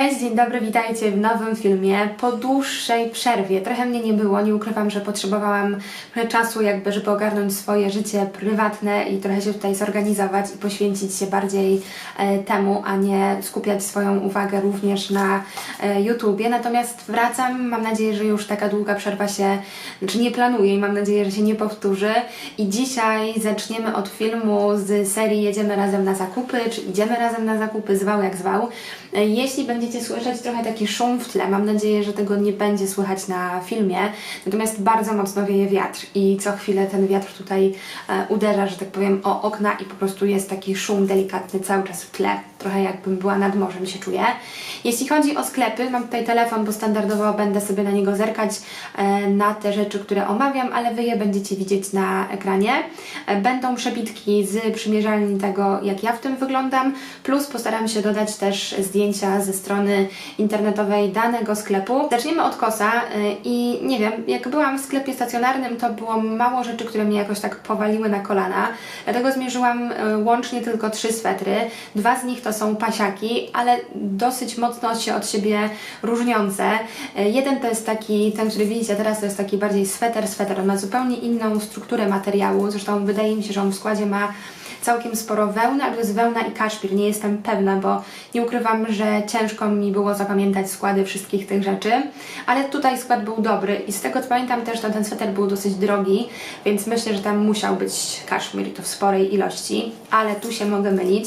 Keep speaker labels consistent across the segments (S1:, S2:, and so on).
S1: Cześć, dzień dobry, witajcie w nowym filmie. Po dłuższej przerwie, trochę mnie nie było, nie ukrywam, że potrzebowałam czasu jakby, żeby ogarnąć swoje życie prywatne i trochę się tutaj zorganizować i poświęcić się bardziej e, temu, a nie skupiać swoją uwagę również na e, YouTubie. Natomiast wracam, mam nadzieję, że już taka długa przerwa się, znaczy nie planuję i mam nadzieję, że się nie powtórzy. I dzisiaj zaczniemy od filmu z serii Jedziemy razem na zakupy, czy idziemy razem na zakupy, zwał jak zwał. E, Jeśli będziecie słyszeć trochę taki szum w tle, mam nadzieję, że tego nie będzie słychać na filmie, natomiast bardzo mocno wieje wiatr i co chwilę ten wiatr tutaj e, uderza, że tak powiem, o okna i po prostu jest taki szum delikatny cały czas w tle, trochę jakbym była nad morzem się czuję. Jeśli chodzi o sklepy, mam tutaj telefon, bo standardowo będę sobie na niego zerkać e, na te rzeczy, które omawiam, ale Wy je będziecie widzieć na ekranie. E, Będą przebitki z przymierzalni tego, jak ja w tym wyglądam, plus postaram się dodać też zdjęcia ze strony internetowej danego sklepu. Zaczniemy od kosa y, i nie wiem, jak byłam w sklepie stacjonarnym, to było mało rzeczy, które mnie jakoś tak powaliły na kolana, dlatego zmierzyłam łącznie tylko trzy swetry. Dwa z nich to są pasiaki, ale dosyć mocno się od siebie różniące. Y, Jeden to jest taki, ten, który widzicie teraz, to jest taki bardziej sweter, sweter. On ma zupełnie inną strukturę materiału, zresztą wydaje mi się, że on w składzie ma całkiem sporo wełny, albo jest wełna i kaszpir, nie jestem pewna, bo nie ukrywam, że ciężko mi było zapamiętać składy wszystkich tych rzeczy, ale tutaj skład był dobry i z tego co pamiętam też, to ten sweter był dosyć drogi, więc myślę, że tam musiał być kaszmir i to w sporej ilości, ale tu się mogę mylić.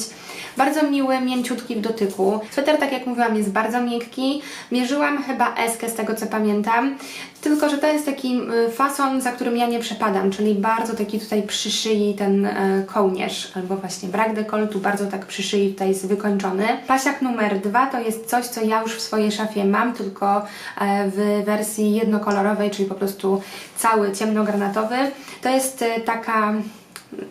S1: Bardzo miły, mięciutki w dotyku. Sweter, tak jak mówiłam, jest bardzo miękki. Mierzyłam chyba eskę z tego co pamiętam, tylko że to jest taki y, fason, za którym ja nie przepadam, czyli bardzo taki tutaj przy szyi ten e, albo właśnie brak dekoltu, bardzo tak przy szyi tutaj jest wykończony. Pasiak numer dwa to jest coś, co ja już w swojej szafie mam, tylko e, w wersji jednokolorowej, czyli po prostu cały ciemnogranatowy. To jest e, taka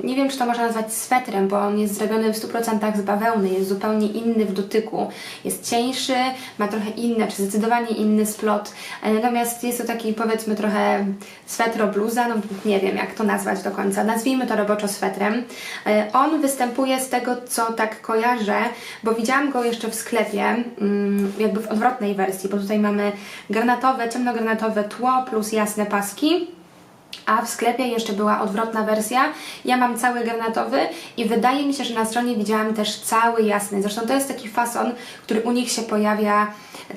S1: nie wiem, czy to można nazwać swetrem, bo on jest zrobiony w 100% z bawełny, jest zupełnie inny w dotyku. Jest cieńszy, ma trochę inny, czy zdecydowanie inny splot. E, Natomiast jest to taki, powiedzmy, trochę swetro bluza, no nie wiem, jak to nazwać do końca. Nazwijmy to roboczo swetrem. E, On występuje z tego, co tak kojarzę, bo widziałam go jeszcze w sklepie, mm, jakby w odwrotnej wersji, bo tutaj mamy granatowe, ciemnogranatowe tło plus jasne paski. A w sklepie jeszcze była odwrotna wersja. Ja mam cały granatowy i wydaje mi się, że na stronie widziałam też cały jasny. Zresztą to jest taki fason, który u nich się pojawia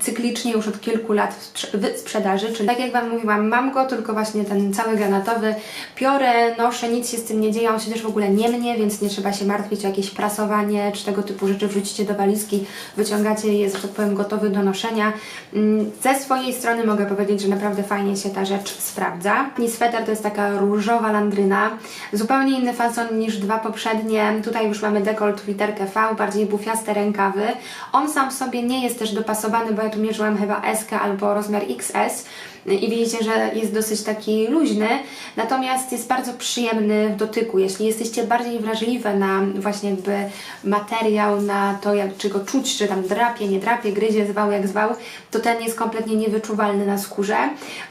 S1: cyklicznie już od kilku lat w sprze- w sprzedaży. Czyli tak jak Wam mówiłam, mam go, tylko właśnie ten cały granatowy. Piorę, noszę, nic się z tym nie dzieje, on się też w ogóle nie mnie, więc nie trzeba się martwić o jakieś prasowanie czy tego typu rzeczy. Wrzucicie do walizki, wyciągacie jest, że tak powiem, gotowy do noszenia. Mm, Ze swojej strony mogę powiedzieć, że naprawdę fajnie się ta rzecz sprawdza. I sweter to jest taka różowa landryna, zupełnie inny fason niż dwa poprzednie. Tutaj już mamy dekolt literkę V, bardziej bufiaste rękawy. On sam w sobie nie jest też dopasowany, bo ja tu mierzyłam chyba S albo rozmiar XS i widzicie, że jest dosyć taki luźny, natomiast jest bardzo przyjemny w dotyku. Jeśli jesteście bardziej wrażliwe na właśnie jakby materiał, na to jak, czy go czuć, czy tam drapie, nie drapie, gryzie, zwał jak zwał, to ten jest kompletnie niewyczuwalny na skórze.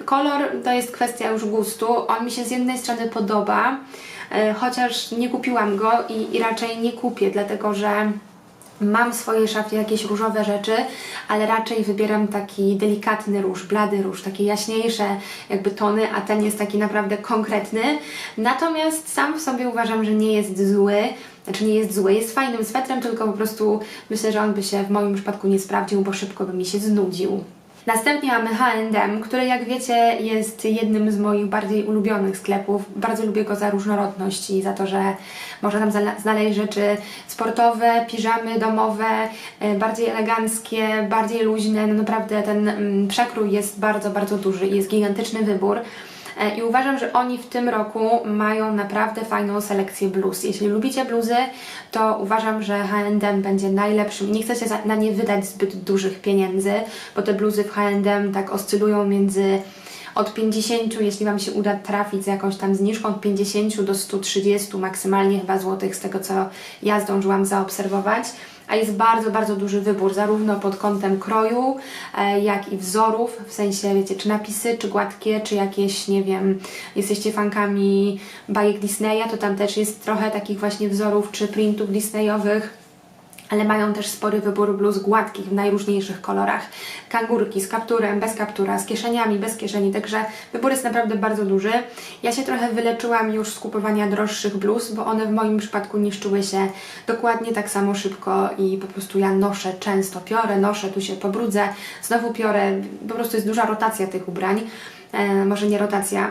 S1: Kolor to jest kwestia już gustu. On mi się z jednej strony podoba, e, chociaż nie kupiłam go i, i raczej nie kupię, dlatego że Mam w swojej szafie jakieś różowe rzeczy, ale raczej wybieram taki delikatny róż, blady róż, takie jaśniejsze jakby tony, a ten jest taki naprawdę konkretny. Natomiast sam w sobie uważam, że nie jest zły. Znaczy nie jest zły, jest fajnym swetrem, tylko po prostu myślę, że on by się w moim przypadku nie sprawdził, bo szybko by mi się znudził. Następnie mamy H&M, który jak wiecie jest jednym z moich bardziej ulubionych sklepów. Bardzo lubię go za różnorodność i za to, że można tam zna- znaleźć rzeczy sportowe, piżamy domowe, e, bardziej eleganckie, bardziej luźne. No naprawdę ten mm, przekrój jest bardzo, bardzo duży i jest gigantyczny wybór. E, I uważam, że oni w tym roku mają naprawdę fajną selekcję bluz. Jeśli lubicie bluzy, to uważam, że H&M będzie najlepszym. Nie chcecie na nie wydać zbyt dużych pieniędzy, bo te bluzy w H&M tak oscylują między od 50, jeśli Wam się uda trafić z jakąś tam zniżką, od 50 do 130 maksymalnie chyba złotych, z tego co ja zdążyłam zaobserwować. A jest bardzo, bardzo duży wybór, zarówno pod kątem kroju, e, jak i wzorów, w sensie, wiecie, czy napisy, czy gładkie, czy jakieś, nie wiem, jesteście fankami bajek Disneya, to tam też jest trochę takich właśnie wzorów, czy printów Disneyowych. Ale mają też spory wybór bluz gładkich w najróżniejszych kolorach. Kangurki z kapturem, bez kaptura, z kieszeniami, bez kieszeni, także wybór jest naprawdę bardzo duży. Ja się trochę wyleczyłam już z kupowania droższych bluz, bo one w moim przypadku niszczyły się dokładnie tak samo szybko i po prostu ja noszę często, piorę, noszę, tu się pobrudzę, znowu piorę, po prostu jest duża rotacja tych ubrań. E, może nie rotacja,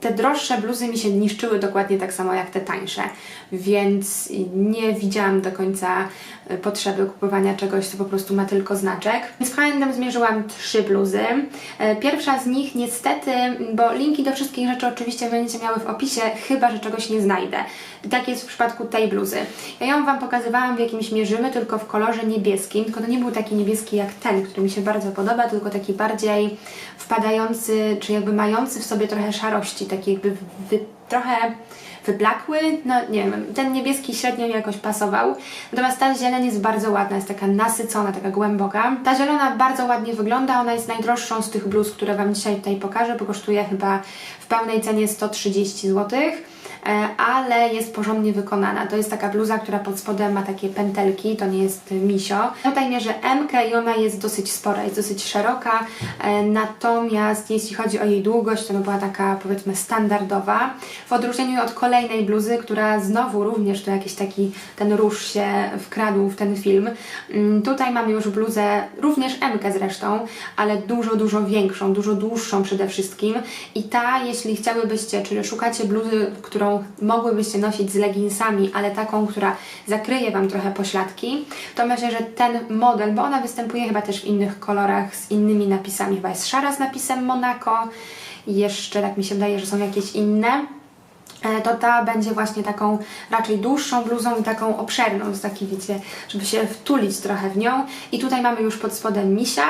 S1: te droższe bluzy mi się niszczyły dokładnie tak samo jak te tańsze, więc nie widziałam do końca e, potrzeby kupowania czegoś, co po prostu ma tylko znaczek. W H&M zmierzyłam trzy bluzy. E, Pierwsza z nich niestety, bo linki do wszystkich rzeczy oczywiście będziecie miały w opisie, chyba że czegoś nie znajdę. I tak jest w przypadku tej bluzy. Ja ją Wam pokazywałam w jakimś mierzymy, tylko w kolorze niebieskim, tylko to nie był taki niebieski jak ten, który mi się bardzo podoba, tylko taki bardziej wpadający, czy jakby mający w sobie trochę szarości, taki jakby wy, trochę wyblakły, no nie wiem, ten niebieski średnio mi jakoś pasował. Natomiast ta zieleń jest bardzo ładna, jest taka nasycona, taka głęboka. Ta zielona bardzo ładnie wygląda, ona jest najdroższą z tych bluz, które Wam dzisiaj tutaj pokażę, bo kosztuje chyba w pełnej cenie 130 zł ale jest porządnie wykonana. To jest taka bluza, która pod spodem ma takie pętelki, to nie jest misio. Tutaj mierzę M i ona jest dosyć spora, jest dosyć szeroka, e, natomiast jeśli chodzi o jej długość, to była taka powiedzmy standardowa. W odróżnieniu od kolejnej bluzy, która znowu również tu jakiś taki ten róż się wkradł w ten film. Mm, Tutaj mamy już bluzę, również M zresztą, ale dużo, dużo większą, dużo dłuższą przede wszystkim. I ta, jeśli chciałybyście, czyli szukacie bluzy, którą mogłybyście nosić z leginsami, ale taką, która zakryje Wam trochę pośladki, to myślę, że ten model, bo ona występuje chyba też w innych kolorach z innymi napisami, chyba jest szara z napisem Monaco. Jeszcze tak mi się wydaje, że są jakieś inne to ta będzie właśnie taką raczej dłuższą bluzą i taką obszerną, z taki wiecie, żeby się wtulić trochę w nią. I tutaj mamy już pod spodem misia.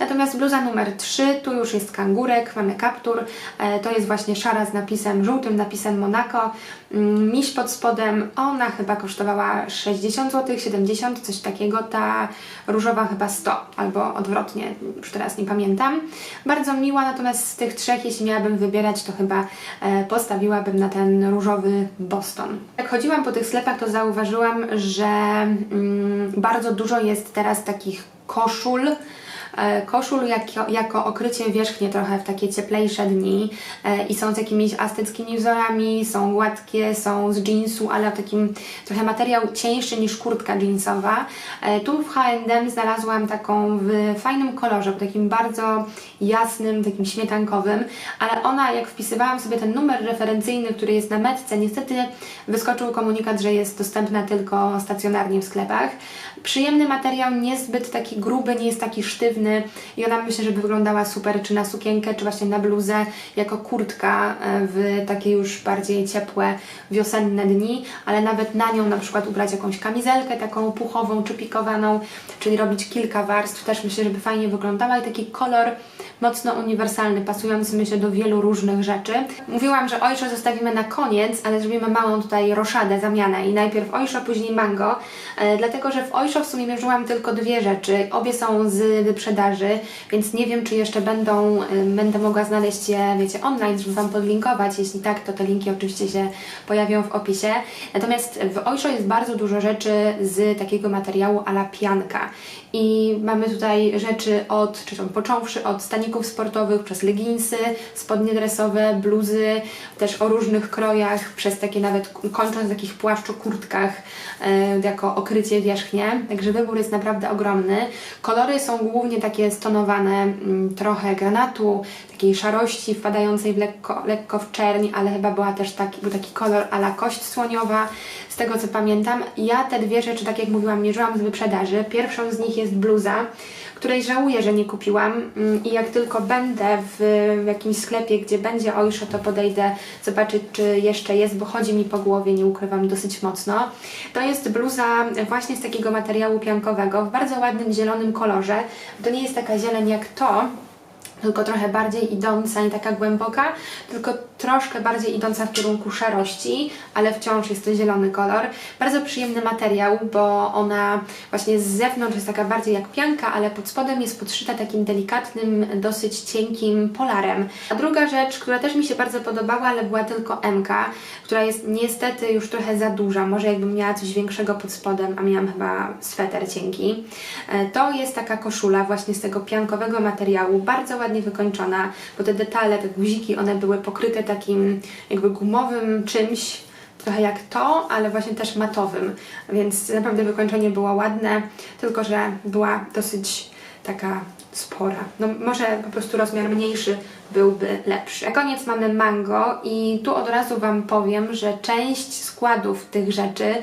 S1: Natomiast bluza numer 3, tu już jest kangurek, mamy kaptur. E, to jest właśnie szara z napisem, żółtym napisem Monaco. Mm, Miś pod spodem, ona chyba kosztowała 60 zł, 70, coś takiego. Ta różowa chyba 100, albo odwrotnie, już teraz nie pamiętam. Bardzo miła, natomiast z tych trzech, jeśli miałabym wybierać, to chyba e, postawiłabym na ten różowy Boston. Jak chodziłam po tych sklepach, to zauważyłam, że mm, bardzo dużo jest teraz takich koszul, koszul jako, jako okrycie wierzchnie trochę w takie cieplejsze dni e, i są z jakimiś azteckimi wzorami, są gładkie, są z jeansu, ale takim trochę materiał cieńszy niż kurtka jeansowa. E, Tu w H&M znalazłam taką w fajnym kolorze, takim bardzo jasnym, takim śmietankowym, ale ona jak wpisywałam sobie ten numer referencyjny, który jest na metce, niestety wyskoczył komunikat, że jest dostępna tylko stacjonarnie w sklepach. Przyjemny materiał, niezbyt taki gruby, nie jest taki sztywny i ona myślę, że by wyglądała super, czy na sukienkę, czy właśnie na bluzę, jako kurtka e, w takie już bardziej ciepłe, wiosenne dni, ale nawet na nią na przykład ubrać jakąś kamizelkę taką puchową, czy pikowaną, czyli robić kilka warstw, też myślę, żeby fajnie wyglądała i taki kolor mocno uniwersalny, pasujący myślę do wielu różnych rzeczy. Mówiłam, że ojcze zostawimy na koniec, ale zrobimy małą tutaj roszadę, zamianę. I najpierw ojsza, później mango, e, dlatego, że w ojszo w sumie mierzyłam tylko dwie rzeczy, obie są z wyprzedaży, więc nie wiem, czy jeszcze będą, e, będę mogła znaleźć je, wiecie, online, żeby Wam podlinkować, jeśli tak, to te linki oczywiście się pojawią w opisie. Natomiast w ojszo jest bardzo dużo rzeczy z takiego materiału ala pianka i mamy tutaj rzeczy od, czy tam począwszy od staników sportowych, przez leginsy, spodnie dresowe, bluzy, też o różnych krojach, przez takie nawet kończąc w takich płaszczu kurtkach e, jako okrycie wierzchnie. Także wybór jest naprawdę ogromny. Kolory są głównie takie stonowane, mm, trochę granatu, takiej szarości wpadającej w lekko, lekko w czerń, ale chyba była też taki, był taki kolor ala kość słoniowa, z tego co pamiętam. Ja te dwie rzeczy, tak jak mówiłam, mierzyłam z wyprzedaży. Pierwszą z nich jest bluza, której żałuję, że nie kupiłam mm, i jak tylko będę w, jakimś sklepie, gdzie będzie ojszo, to podejdę zobaczyć, czy jeszcze jest, bo chodzi mi po głowie, nie ukrywam, dosyć mocno. To jest bluza właśnie z takiego materiału piankowego, w bardzo ładnym zielonym kolorze. To nie jest taka zieleń jak to, tylko trochę bardziej idąca, nie taka głęboka, tylko troszkę bardziej idąca w kierunku szarości, ale wciąż jest to zielony kolor. Bardzo przyjemny materiał, bo ona właśnie z zewnątrz jest taka bardziej jak pianka, ale pod spodem jest podszyta takim delikatnym, dosyć cienkim polarem. A druga rzecz, która też mi się bardzo podobała, ale była tylko MK, która jest niestety już trochę za duża. Może jakbym miała coś większego pod spodem, a miałam chyba sweter cienki. E, To jest taka koszula właśnie z tego piankowego materiału, bardzo ładnie wykończona, bo te detale, te guziki, one były pokryte takim jakby gumowym czymś, trochę jak to, ale właśnie też matowym, więc naprawdę wykończenie było ładne, tylko że była dosyć taka spora. No może po prostu rozmiar mniejszy byłby lepszy. Na koniec mamy mango i tu od razu Wam powiem, że część składów tych rzeczy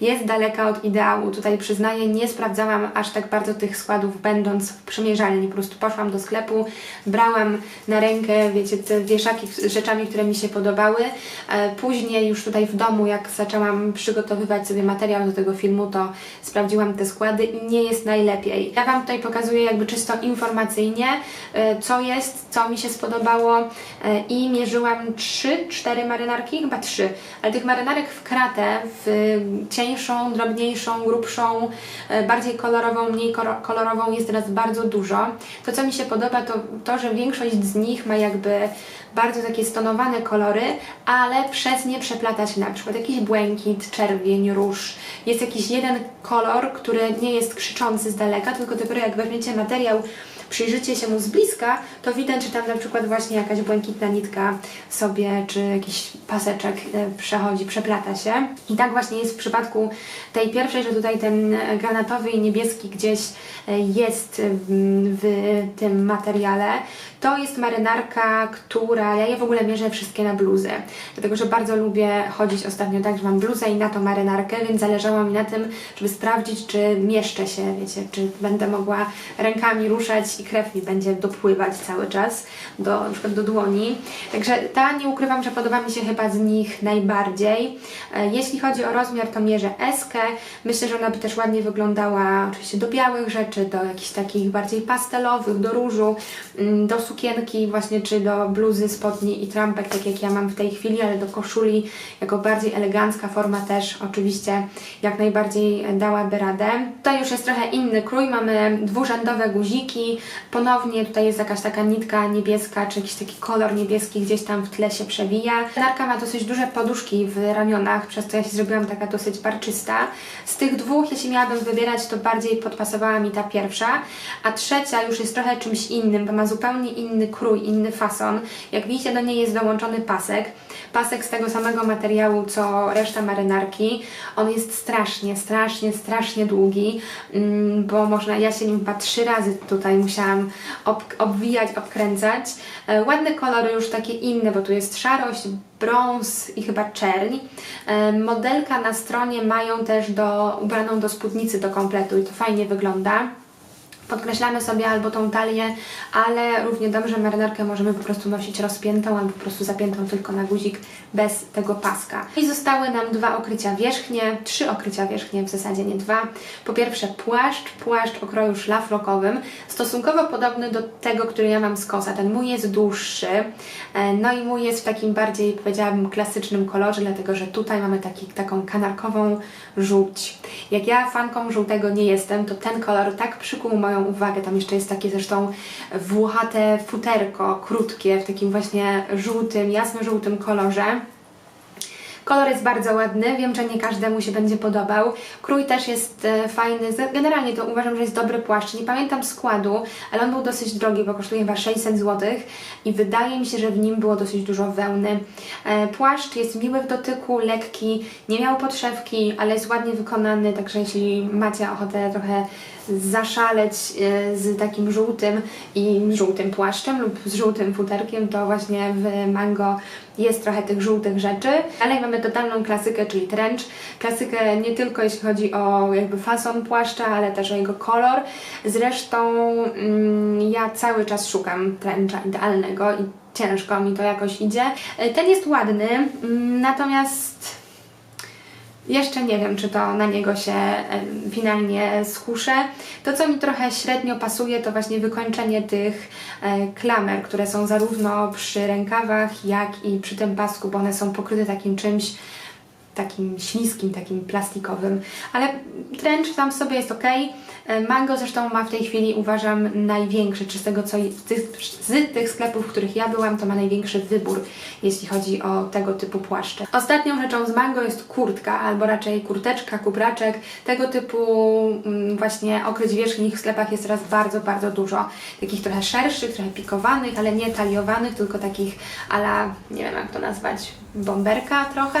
S1: jest daleka od ideału. Tutaj przyznaję, nie sprawdzałam aż tak bardzo tych składów będąc w przymierzalni. Po prostu poszłam do sklepu, brałam na rękę, wiecie, te wieszaki z rzeczami, które mi się podobały. E, Później już tutaj w domu, jak zaczęłam przygotowywać sobie materiał do tego filmu, to sprawdziłam te składy i nie jest najlepiej. Ja Wam tutaj pokazuję jakby czysto informacyjnie, e, co jest, co mi się spodobało e, i mierzyłam 3-4 marynarki, chyba 3, ale tych marynarek w kratę, w cieńszą, drobniejszą, grubszą, e, bardziej kolorową, mniej kolorową jest teraz bardzo dużo. To, co mi się podoba, to to, że większość z nich ma jakby bardzo takie stonowane kolory, ale przez nie przeplata się na przykład jakiś błękit, czerwień, róż. Jest jakiś jeden kolor, który nie jest krzyczący z daleka, tylko dopiero jak weźmiecie materiał, przyjrzycie się mu z bliska, to widać, że tam na przykład właśnie jakaś błękitna nitka sobie, czy jakiś paseczek e, przechodzi, przeplata się. I tak właśnie jest w przypadku tej pierwszej, że tutaj ten granatowy i niebieski gdzieś e, jest mm, w tym materiale. To jest marynarka, która, ja je w ogóle mierzę wszystkie na bluzę, dlatego że bardzo lubię chodzić ostatnio tak, że mam bluzę i na to marynarkę, więc zależało mi na tym, żeby sprawdzić, czy mieszczę się, wiecie, czy będę mogła rękami ruszać i krew mi będzie dopływać cały czas do, na przykład do dłoni. Także ta nie ukrywam, że podoba mi się chyba z nich najbardziej. E, Jeśli chodzi o rozmiar, to mierzę eskę. Myślę, że ona by też ładnie wyglądała oczywiście do białych rzeczy, do jakichś takich bardziej pastelowych, do różu, mm, do sukienki właśnie, czy do bluzy, spodni i trampek, tak jak ja mam w tej chwili, ale do koszuli jako bardziej elegancka forma też oczywiście jak najbardziej dałaby radę. Tutaj już jest trochę inny krój, mamy dwurzędowe guziki, ponownie tutaj jest jakaś taka nitka niebieska, czy jakiś taki kolor niebieski gdzieś tam w tle się przewija. Narka ma dosyć duże poduszki w ramionach, przez co ja się zrobiłam taka dosyć barczysta. Z tych dwóch, jeśli miałabym wybierać, to bardziej podpasowała mi ta pierwsza, a trzecia już jest trochę czymś innym, bo ma zupełnie inny krój, inny fason. Jak widzicie, do niej jest dołączony pasek. Pasek z tego samego materiału, co reszta marynarki. On jest strasznie, strasznie, strasznie długi, mm, bo można, ja się nim chyba trzy razy tutaj musiałam ob, obwijać, obkręcać. E, ładne kolory już takie inne, bo tu jest szarość, brąz i chyba czerń. E, Modelka na stronie mają też do, ubraną do spódnicy do kompletu i to fajnie wygląda. Podkreślamy sobie albo tą talię, ale równie dobrze marynarkę możemy po prostu nosić rozpiętą albo po prostu zapiętą tylko na guzik bez tego paska. I zostały nam dwa okrycia wierzchnie, trzy okrycia wierzchnie, w zasadzie nie dwa. Po pierwsze płaszcz, płaszcz o kroju szlafrokowym, stosunkowo podobny do tego, który ja mam z kosa. Ten mój jest dłuższy, e, no i mój jest w takim bardziej, powiedziałabym, klasycznym kolorze, dlatego że tutaj mamy taki, taką kanarkową żółć. Jak ja fanką żółtego nie jestem, to ten kolor tak przykuł moją uwagę. Tam jeszcze jest takie zresztą włochate futerko, krótkie, w takim właśnie żółtym, jasno-żółtym kolorze. Kolor jest bardzo ładny, wiem, że nie każdemu się będzie podobał. Krój też jest e, fajny. Generalnie to uważam, że jest dobry płaszcz. Nie pamiętam składu, ale on był dosyć drogi, bo kosztuje chyba 600 zł i wydaje mi się, że w nim było dosyć dużo wełny. E, płaszcz jest miły w dotyku, lekki, nie miał podszewki, ale jest ładnie wykonany, także jeśli macie ochotę trochę zaszaleć e, z takim żółtym i żółtym płaszczem lub z żółtym futerkiem, to właśnie w Mango jest trochę tych żółtych rzeczy. Dalej mamy totalną klasykę, czyli trench. Klasykę nie tylko jeśli chodzi o jakby fason płaszcza, ale też o jego kolor. Zresztą mm, ja cały czas szukam trencha idealnego i ciężko mi to jakoś idzie. E, Ten jest ładny, mm, natomiast Jeszcze nie wiem, czy to na niego się finalnie skuszę. To, co mi trochę średnio pasuje, to właśnie wykończenie tych e, klamer, które są zarówno przy rękawach, jak i przy tym pasku, bo one są pokryte takim czymś, takim śliskim, takim plastikowym, ale trench tam sobie jest ok. Mango zresztą ma w tej chwili, uważam, największy, czy z tego co z tych, sklepów, w których ja byłam, to ma największy wybór, jeśli chodzi o tego typu płaszcze. Ostatnią rzeczą z Mango jest kurtka, albo raczej kurteczka, kubraczek. Tego typu mm, właśnie okryć wierzchnich w sklepach jest teraz bardzo, bardzo dużo. Takich trochę szerszych, trochę pikowanych, ale nie taliowanych, tylko takich ala, nie wiem jak to nazwać, bomberka trochę.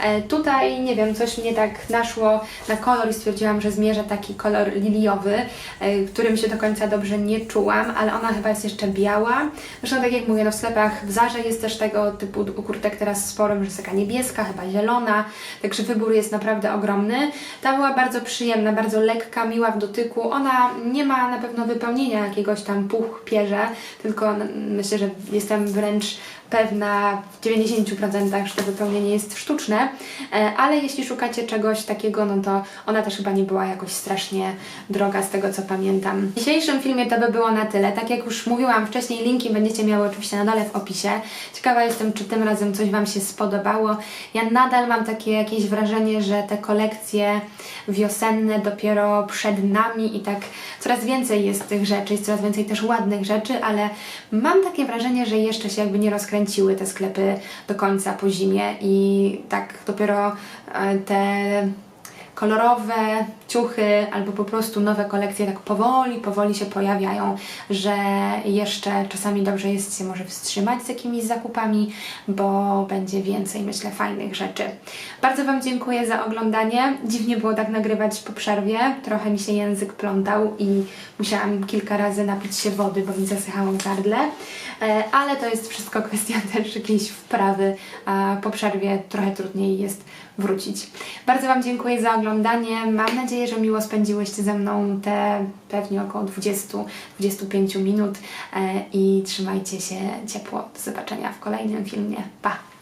S1: E, tutaj, nie wiem, coś mnie tak naszło na kolor i stwierdziłam, że zmierzę taki kolor liliowy, e, którym się do końca dobrze nie czułam, ale ona chyba jest jeszcze biała. Zresztą tak jak mówię, no w sklepach w Zarze jest też tego typu kurtek teraz sporo, że jest taka niebieska, chyba zielona, także wybór jest naprawdę ogromny. Ta była bardzo przyjemna, bardzo lekka, miła w dotyku. Ona nie ma na pewno wypełnienia jakiegoś tam puch pierze, tylko myślę, że jestem wręcz pewna w 90%, że to wypełnienie jest sztuczne, e, ale jeśli szukacie czegoś takiego, no to ona też chyba nie była jakoś strasznie droga z tego co pamiętam. W dzisiejszym filmie to by było na tyle. Tak jak już mówiłam wcześniej, linki będziecie miały oczywiście na dole w opisie. Ciekawa jestem, czy tym razem coś Wam się spodobało. Ja nadal mam takie jakieś wrażenie, że te kolekcje wiosenne dopiero przed nami i tak coraz więcej jest tych rzeczy, jest coraz więcej też ładnych rzeczy, ale mam takie wrażenie, że jeszcze się jakby nie rozkręciły te sklepy do końca po zimie i tak dopiero e, te kolorowe ciuchy albo po prostu nowe kolekcje tak powoli, powoli się pojawiają, że jeszcze czasami dobrze jest się może wstrzymać z jakimiś zakupami, bo będzie więcej, myślę, fajnych rzeczy. Bardzo Wam dziękuję za oglądanie. Dziwnie było tak nagrywać po przerwie, trochę mi się język plątał i musiałam kilka razy napić się wody, bo mi zasychało gardle, E, ale to jest wszystko kwestia też jakiejś wprawy, po przerwie trochę trudniej jest wrócić. Bardzo Wam dziękuję za oglądanie. Mam nadzieję, że miło spędziłyście ze mną te pewnie około 20-25 minut e, i trzymajcie się ciepło. Do zobaczenia w kolejnym filmie. Pa!